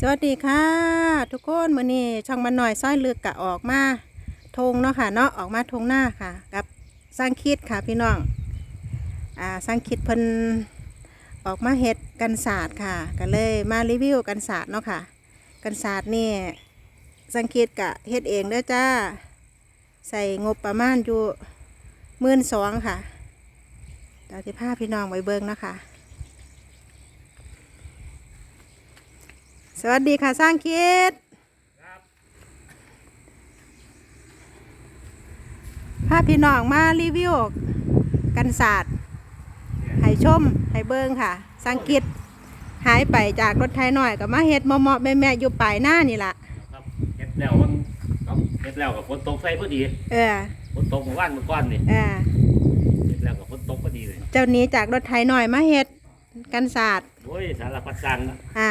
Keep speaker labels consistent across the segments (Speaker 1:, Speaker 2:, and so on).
Speaker 1: สวัสดีค่ะ ทุกคนมื้อนี้ช่องมันหน่อยซ้อยเลือกกะออกมาทงเนาะค่ะเนาะออกมาทงหน้าค่ะ กับสร้างคิดค่ะพี่น้องอ่าสร้างคิดเพิ่นออกมาเฮ็ดกันศาสตร์ค่ะก็เลยมารีวิวกันศาสตร์เนาะค่ะ กันศาสตร์นี่สร้างคิดกะเฮ็ดเองเด้อจ้า ใส่งบประมาณอยู่หมื่นสองค่ะเดี๋ยวจะพาพี่น้องไว้เบิ่งเนาะคะ สวัสดีค่ะสร้างคิดพาพี่น้องมารีวิวกันศาสตร์ให้ชมให้เบิ้งค่ะสร้างคิดหายไปจากรถไทยหน่อยก็มาเฮ็ดเหมาะๆแม่ๆอยู่ปลายหน้านี่ล่ะ
Speaker 2: ครับเฮ็ดแล้วมันครับเฮ็ดแล้วกับฝนตกใส่พอดี
Speaker 1: เออ
Speaker 2: ฝนตกเมื่อวานเมื่อก่อนนี่
Speaker 1: เออ
Speaker 2: เฮ็ดแล้วกับฝนตกพอดีเลย
Speaker 1: เจ้าหนี้จากรถไทยหน่อยมาเฮ็ดกันศาสตร์
Speaker 2: โอ้ยสารพัดสั่งอะ
Speaker 1: อ่า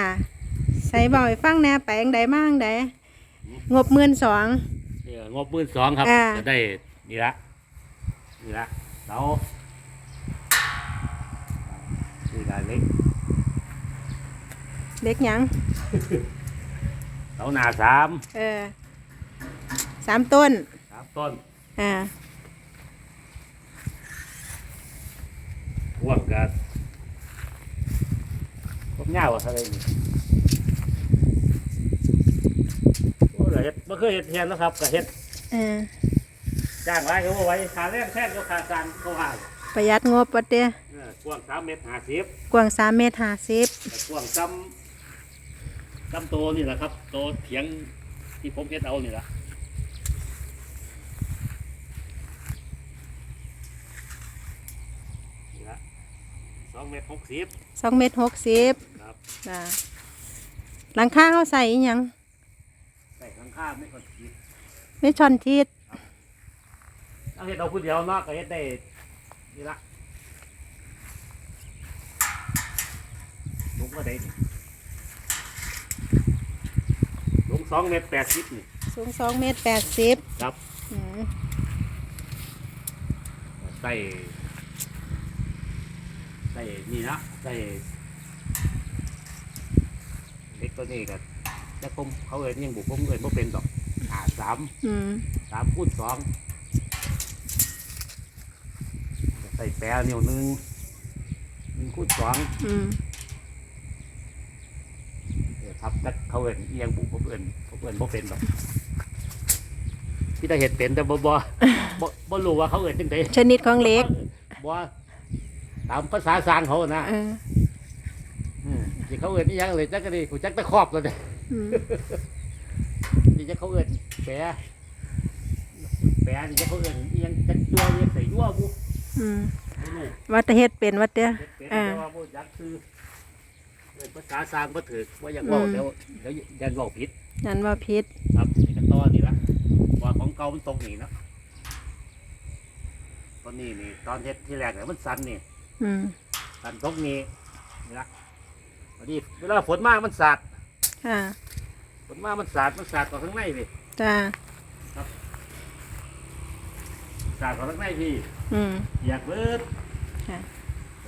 Speaker 1: ใส่บ่อยฟังแหน่ไปจั่งใดมาจั่งใดงบหมื่นสอง
Speaker 2: นี่งบมื่นสองครับ
Speaker 1: อ่า
Speaker 2: จะได้นี่ละนี่ละเสานี่ละเล็ก
Speaker 1: เล็กหยัง
Speaker 2: เสาหนาสาม
Speaker 1: เออสามต้น
Speaker 2: สามต้น
Speaker 1: อ่า
Speaker 2: พ่วงกันพวกเงาอะไรนี่โอ้ย เฮ็ดไม่เคยเฮ็ดเทียนนะครับก็เฮ็ด
Speaker 1: เออ
Speaker 2: จ้างไว้เขาเอาไว้ขาแรงแท่นก็ขาสร้างเขาหา
Speaker 1: ประหยัดงบปะเต้
Speaker 2: เออกว้างสามเมตรห้าสิบ
Speaker 1: กว้างสามเมตรห้าสิบ
Speaker 2: แต่กว้างซ้ำซ้ำโตนี่แหละครับโตเถียงที่ผมเฮ็ดเอานี่แหละนี่ละสองเมตรหกสิบ
Speaker 1: สองเมตรหกสิบ
Speaker 2: ครับ
Speaker 1: จ้ะหลังคาเขาใส่อิหยัง
Speaker 2: ใส่ข้างข้างไม่ค่อยคิด
Speaker 1: ไม่ชอนทิศ
Speaker 2: เอาเฮ็ดเอาผู้เดียวเนาะก็เฮ็ดได้นี่ละลุงก็ได้นี่ลุงสองเมตรแปดสิบนี่
Speaker 1: สูงสองเมตรแปดสิบ
Speaker 2: ครับ
Speaker 1: อืม
Speaker 2: ใส่ใส่นี่นะใส่เล็กตัวนี้ก็ แต่ผมเขาเอ่ยยังบุกผมเอ่ยบ่เป็นดอกหาสาม
Speaker 1: อืม
Speaker 2: สามคูณสองใส่แปรนิ้วหนึ่งหนึ่งคูณสอง
Speaker 1: อืม
Speaker 2: เดี๋ยวทับแต่เขาเอ่ยเอียงบุกผมเอ่ยผมเอ่ยบ่เป็นดอกที่ได้เห็นเป็นแต่บ่บ่บ่บ่รู้ว่าเขาเอ่ยจังได
Speaker 1: ชนิดของเหล็ก
Speaker 2: บ่ตามภาษาสร้างเขานะ
Speaker 1: เออ
Speaker 2: อืมที่เขาเอินนี่ยังเลยจักก็ดีกูจักตะครอบแล้วเนี่ย
Speaker 1: อืม
Speaker 2: นี่จะเขาเอินแปรแปรนี่จะเขาเอินอิหยังจักตัวเรียกใส่ยั่วบุ
Speaker 1: อืม
Speaker 2: ไม่รู้
Speaker 1: วัดแตะเฮ็ดเป็นวัดเต้
Speaker 2: เฮ็ดเป็น
Speaker 1: อ่า
Speaker 2: แต่ว่าบุจักคือเอิ้นภาษาสร้างบ่ถือว่าอย่างเว่า
Speaker 1: อืม
Speaker 2: เดี๋ยวเดี๋ยวยันเว่าผิด
Speaker 1: นั่นว่าพิษ
Speaker 2: ครับนี่ก็ต้อนี่ละว่าของเก่ามันตรงนี่นะตอนนี้นี่ตอนเฮ็ดที่แรกเนี่ยมันสั่นนี่
Speaker 1: อืม
Speaker 2: สั่นตรงนี้นี่ละพอดีเวลาฝนมามันสาด
Speaker 1: ค่ะ
Speaker 2: ฝ นมามันสาดมันสาดต่อข้างในพี่
Speaker 1: จ้า
Speaker 2: สาดต่อข้างในพี่
Speaker 1: อืม
Speaker 2: อยากเบิด
Speaker 1: ค่ะ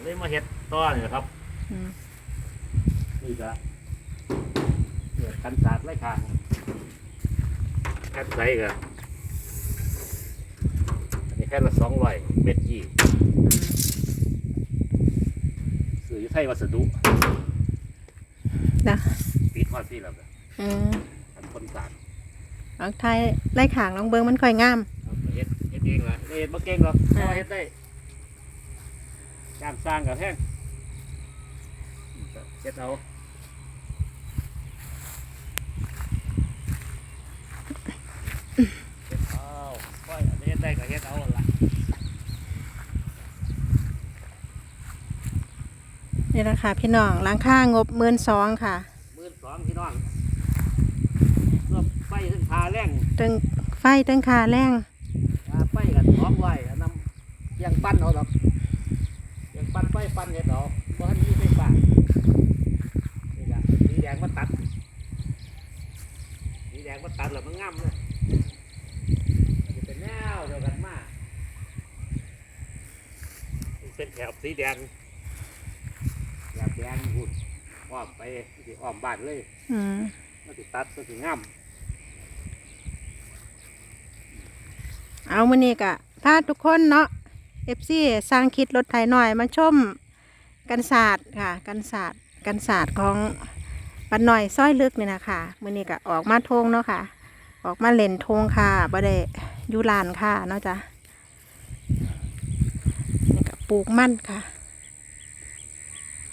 Speaker 2: เลยมาเฮ็ดต้อนี่แหละครับ
Speaker 1: อืม
Speaker 2: นี่ก็เกิดกันสาดไล่คางแค่ใส่ก็อันนี้แค่ละสองร้อยเม็ดยี่
Speaker 1: อืม
Speaker 2: ซื้ออยู่ไทยวัสดุ
Speaker 1: นะ
Speaker 2: ปีทอดที่แล้วก็
Speaker 1: เออ
Speaker 2: อันคนสาด
Speaker 1: ลองไทยไล่ขางลองเบิ้งมันค่อยงาม
Speaker 2: ครับเฮ็ดเฮ็ดเองละเฮ็ดมาเก่งหรอกแต่ว่าเฮ็ดได้จ้างสร้างกับแพงเฮ็ดเอาเฮ็ดเอาค่อยอันนี้เฮ็ดได้ก็เฮ็ดเอาละ
Speaker 1: นี่แหละค่ะพี่น้องหลังค่างบหมื่นสองค่ะ
Speaker 2: หมื่นสองพี่น้องเพื่อ ไฟถึงคาแรง
Speaker 1: ตึงไฟตึงขาแรง
Speaker 2: อ่าไฟกันสองไว้อันนำเพียงปั้นเอาดอกเพียงปั้นไฟปั้นเฮ็ดเอาเพราะทันมีไฟฟ้านี่ละสีแดงมาตัดสีแดงมาตัดแล้วมันงามเลยมันจะเป็นแนวเดียวกันมากมันเป็นแถบสีแดงแถบแดงหุ่นอ้อมไปสิอ้อมบ้านเลย
Speaker 1: อืม
Speaker 2: มันสิตัดมันสิงาม
Speaker 1: เอามื้อนี้ก็พาทุกคนเนาะ FC สร้างคิดรถไถหน่อยมาชมกันศาสตร์ค่ะ กันศาสตร์กันศาสตร์ของปันหน่อยซ้อยลึกนี่นะค่ะมื้อนี้ก็ออกมาทงเนาะค่ะ ออกมาเล่นทงค่ะบ่ได้อยู่ลานค่ะเนาะจ้ะนี่ก็ปลูกมันค่ะ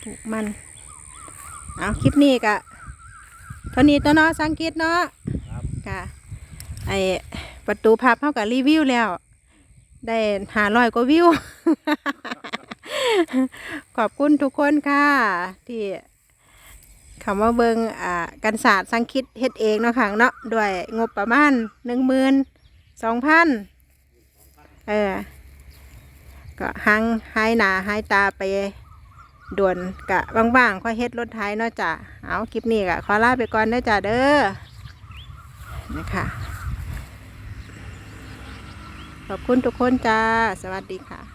Speaker 1: ปลูกมันเอาคลิปนี้ก็เท่านี้ตัวเนาะสังกิตเนาะ
Speaker 2: ครับ
Speaker 1: ค่ะไอ ประตูพับเท่ากับรีวิวแล้ว ได้หารอยกว่าวิว ขอบคุณทุกคนค่ะ ที่คำว่าเบิงอ่ากันศาสตร์สังคิดเฮ็ดเองเนาะค่ะเนาะด้วยงบประมาณหนึ่งหมื่นสองพันเออ ก็หังหายหนาหายตาไปด่วนกะว่างๆค่อยเฮ็ดรถไถเนาะจ้ะเอาคลิปนี้กะขอลาไปก่อนเด้อจ้ะเด้อนะคะ ขอบคุณทุกคนจ้า สวัสดีค่ะ